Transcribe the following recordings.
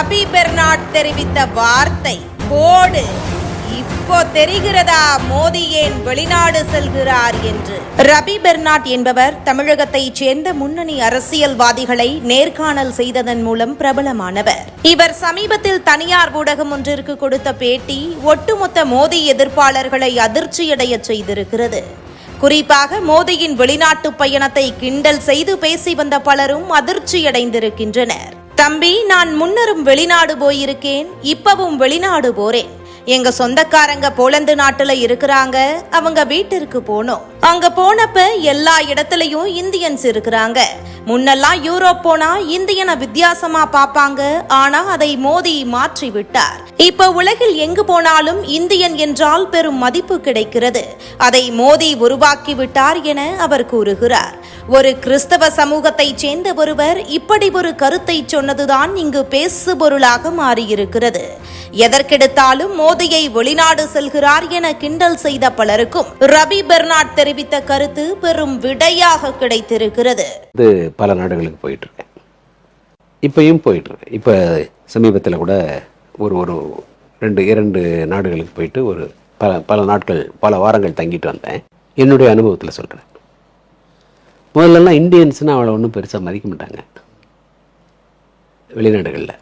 ரபி Bernard தெரிவித்த வார்த்தை போடு இப்போ தெரிகிறதா? மோடி ஏன் வெளிநாடு செல்கிறார்? என்று. ரபி பெர்னாட் என்பவர் தமிழகத்தைச் சேர்ந்த முன்னணி அரசியல்வாதிகளை நேர்காணல் செய்ததன் மூலம் பிரபலமானவர். இவர் சமீபத்தில் தனியார் ஊடகம் ஒன்றிற்கு கொடுத்த பேட்டி ஒட்டுமொத்த மோடி எதிர்ப்பாளர்களை அதிர்ச்சியடைய செய்திருக்கிறது. குறிப்பாக மோடியின் வெளிநாட்டு பயணத்தை கிண்டல் செய்து பேசி வந்த பலரும் அதிர்ச்சியடைந்திருக்கின்றனர். தம்பி நான் முன்னரும் வெளிநாடு போயிருக்கேன் இப்பவும் வெளிநாடு போறேன். எங்க சொந்தக்காரங்க போலந்து நாட்டுல இருக்கிறாங்க அவங்க வீட்டிற்கு போனோம். அங்க போனப்ப எல்லா இடத்துலயும் இந்தியன்ஸ் இருக்கிறாங்க. முன்னெல்லாம் யூரோப் போனா இந்தியனை வித்தியாசமா பாப்பாங்க ஆனா அதை மோதி மாற்றி விட்டார் இப்ப உலகில் எங்கு போனாலும் இந்தியன் என்றால் பெரும் மதிப்பு கிடைக்கிறது. அதை மோதி உருவாக்கி விட்டார் என அவர் கூறுகிறார். ஒரு கிறிஸ்தவ சமூகத்தைச் சேர்ந்த ஒருவர் இப்படி ஒரு கருத்தை சொன்னதுதான் இங்கு பேசுபொருளாக மாறியிருக்கிறது. எதற்கெடுத்தாலும் மோதியை வெளிநாடு செல்கிறார் என கிண்டல் செய்த பலருக்கும் ரபி பெர்னாட் தெரிவித்த கருத்து பெரும் விடையாக கிடைத்திருக்கிறது. பல நாடுகளுக்கு போயிட்டுருக்கேன் இப்பயும் போயிட்டுருக்கேன் இப்போ சமீபத்தில் கூட ஒரு ஒரு ரெண்டு இரண்டு நாடுகளுக்கு போயிட்டு ஒரு பல பல நாட்கள் பல வாரங்கள் தங்கிட்டு வந்தேன். என்னுடைய அனுபவத்தில் சொல்கிறேன் முதல்லலாம் இந்தியன்ஸ்னால் அவளை ஒன்றும் பெருசாக மதிக்க மாட்டாங்க. வெளிநாடுகளில்.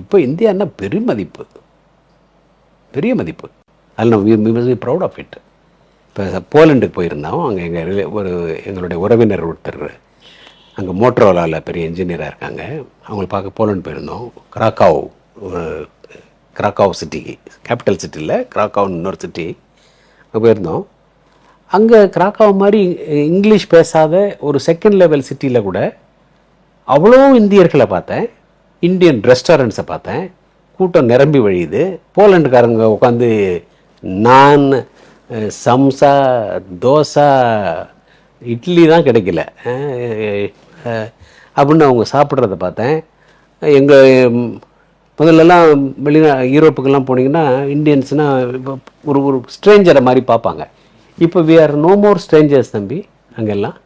இப்போ இந்தியான்னா பெரிய மதிப்பு. பெரிய மதிப்பு. அதில் நம்ம ப்ரௌட் ஆஃப் இட் இப்போ போலண்டுக்கு போயிருந்தோம். அங்கே எங்கள் ஒரு எங்களுடைய உறவினர் ஒருத்தர் அங்கே மோட்டரோலாவில் பெரிய இன்ஜினியராக இருக்காங்க. அவங்கள பார்க்க போலண்ட் போயிருந்தோம். கிராக்காவ் ஒரு கிராக்காவ் சிட்டிக்கு. கேபிட்டல் சிட்டியில் கிராக்காவ்னு இன்னொரு சிட்டி அங்கே போயிருந்தோம். அங்கே கிராக்காவ் மாதிரி இங்கிலீஷ் பேசாத ஒரு செகண்ட் லெவல் சிட்டியில் கூட அவ்வளோ இந்தியர்களை பார்த்தேன். இந்தியன் ரெஸ்டாரண்ட்ஸை பார்த்தேன். கூட்டம் நிரம்பி வழியுது. போலண்டுக்காரங்க உட்காந்து நான் சம்சா தோசை இட்லி தான் கிடைக்கல. அப்படின்னு அவங்க சாப்பிட்றத பார்த்தேன். எங்கள் முதல்லலாம் வெளிநா யூரோப்புக்கெல்லாம் போனீங்கன்னா இந்தியன்ஸ்னால் இப்போ ஒரு ஒரு ஸ்ட்ரேஞ்சரை மாதிரி பார்ப்பாங்க. இப்போ we are no more strangers தம்பி. அங்கெல்லாம்.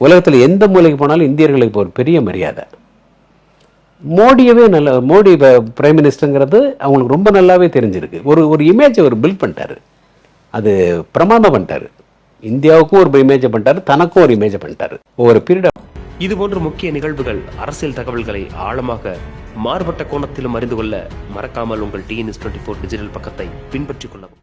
உலகத்தில் எந்த மூலைக்கு போனாலும் இந்தியர்களுக்கு இப்போ ஒரு பெரிய மரியாதை. மோடியவே நல்ல மோடி பிரைம் மினிஸ்டருங்கிறது அவங்களுக்கு ரொம்ப நல்லாவே தெரிஞ்சிருக்கு. ஒரு ஒரு இமேஜை அவர் பில்ட் பண்ணிட்டாரு. அது பிரமாதம் பண்ணிட்டாரு. இந்தியாவுக்கும் ஒரு இமேஜை பண்ணிட்டாரு தனக்கும் ஒரு இமேஜை பண்ணிட்டாரு. ஒவ்வொரு பீரியட் இது போன்ற முக்கிய நிகழ்வுகள் அரசியல் தகவல்களை ஆழமாக மாறுபட்ட கோணத்திலும் அறிந்து கொள்ள மறக்காமல் உங்கள் டிஎன்எஸ் டுவெண்ட்டி ஃபோர் டிஜிட்டல் பக்கத்தை பின்பற்றிக் கொள்ளவும்.